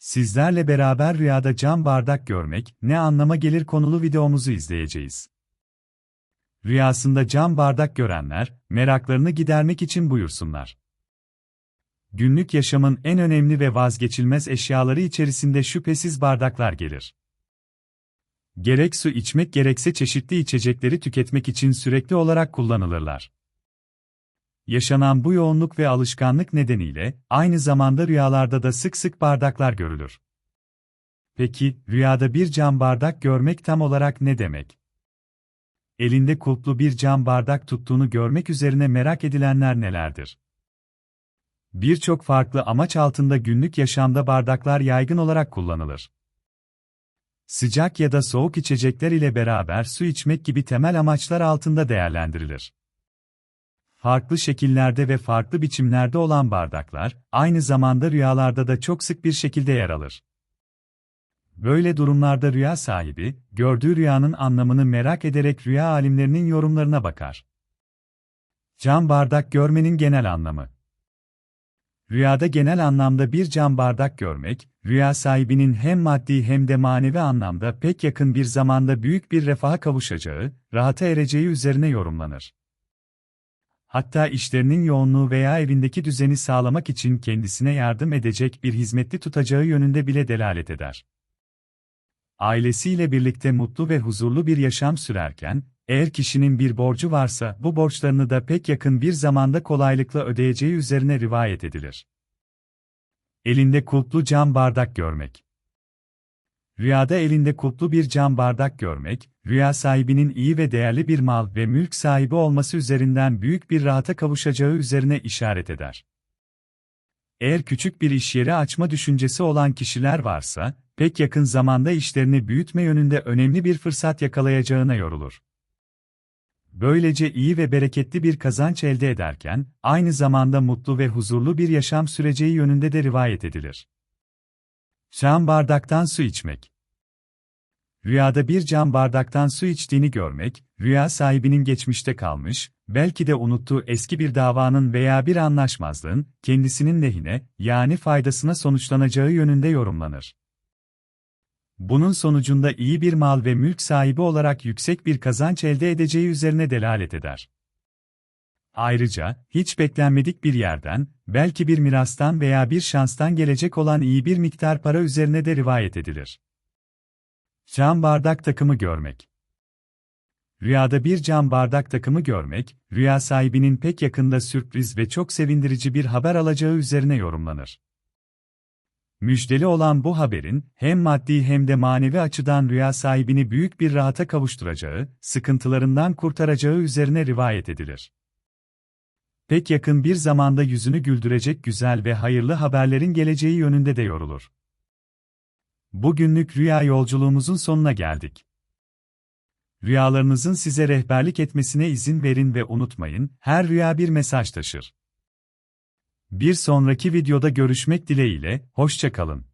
Sizlerle beraber rüyada cam bardak görmek ne anlama gelir konulu videomuzu izleyeceğiz. Rüyasında cam bardak görenler, meraklarını gidermek için buyursunlar. Günlük yaşamın en önemli ve vazgeçilmez eşyaları içerisinde şüphesiz bardaklar gelir. Gerek su içmek gerekse çeşitli içecekleri tüketmek için sürekli olarak kullanılırlar. Yaşanan bu yoğunluk ve alışkanlık nedeniyle aynı zamanda rüyalarda da sık sık bardaklar görülür. Peki, rüyada bir cam bardak görmek tam olarak ne demek? Elinde kulplu bir cam bardak tuttuğunu görmek üzerine merak edilenler nelerdir? Birçok farklı amaç altında günlük yaşamda bardaklar yaygın olarak kullanılır. Sıcak ya da soğuk içecekler ile beraber su içmek gibi temel amaçlar altında değerlendirilir. Farklı şekillerde ve farklı biçimlerde olan bardaklar, aynı zamanda rüyalarda da çok sık bir şekilde yer alır. Böyle durumlarda rüya sahibi, gördüğü rüyanın anlamını merak ederek rüya alimlerinin yorumlarına bakar. Cam bardak görmenin genel anlamı Rüyada genel anlamda bir cam bardak görmek, rüya sahibinin hem maddi hem de manevi anlamda pek yakın bir zamanda büyük bir refaha kavuşacağı, rahata ereceği üzerine yorumlanır. Hatta işlerinin yoğunluğu veya evindeki düzeni sağlamak için kendisine yardım edecek bir hizmetli tutacağı yönünde bile delalet eder. Ailesiyle birlikte mutlu ve huzurlu bir yaşam sürerken, eğer kişinin bir borcu varsa bu borçlarını da pek yakın bir zamanda kolaylıkla ödeyeceği üzerine rivayet edilir. Elinde kulplu cam bardak görmek Rüyada elinde kulplu bir cam bardak görmek, rüya sahibinin iyi ve değerli bir mal ve mülk sahibi olması üzerinden büyük bir rahata kavuşacağı üzerine işaret eder. Eğer küçük bir iş yeri açma düşüncesi olan kişiler varsa, pek yakın zamanda işlerini büyütme yönünde önemli bir fırsat yakalayacağına yorulur. Böylece iyi ve bereketli bir kazanç elde ederken, aynı zamanda mutlu ve huzurlu bir yaşam süreceği yönünde de rivayet edilir. Cam bardaktan su içmek. Rüyada bir cam bardaktan su içtiğini görmek, rüya sahibinin geçmişte kalmış, belki de unuttuğu eski bir davanın veya bir anlaşmazlığın, kendisinin lehine, yani faydasına sonuçlanacağı yönünde yorumlanır. Bunun sonucunda iyi bir mal ve mülk sahibi olarak yüksek bir kazanç elde edeceği üzerine delalet eder. Ayrıca, hiç beklenmedik bir yerden, belki bir mirastan veya bir şanstan gelecek olan iyi bir miktar para üzerine de rivayet edilir. Cam bardak takımı görmek Rüyada bir cam bardak takımı görmek, rüya sahibinin pek yakında sürpriz ve çok sevindirici bir haber alacağı üzerine yorumlanır. Müjdeli olan bu haberin, hem maddi hem de manevi açıdan rüya sahibini büyük bir rahata kavuşturacağı, sıkıntılarından kurtaracağı üzerine rivayet edilir pek yakın bir zamanda yüzünü güldürecek güzel ve hayırlı haberlerin geleceği yönünde de yorulur. Bugünlük rüya yolculuğumuzun sonuna geldik. Rüyalarınızın size rehberlik etmesine izin verin ve unutmayın, her rüya bir mesaj taşır. Bir sonraki videoda görüşmek dileğiyle, hoşçakalın.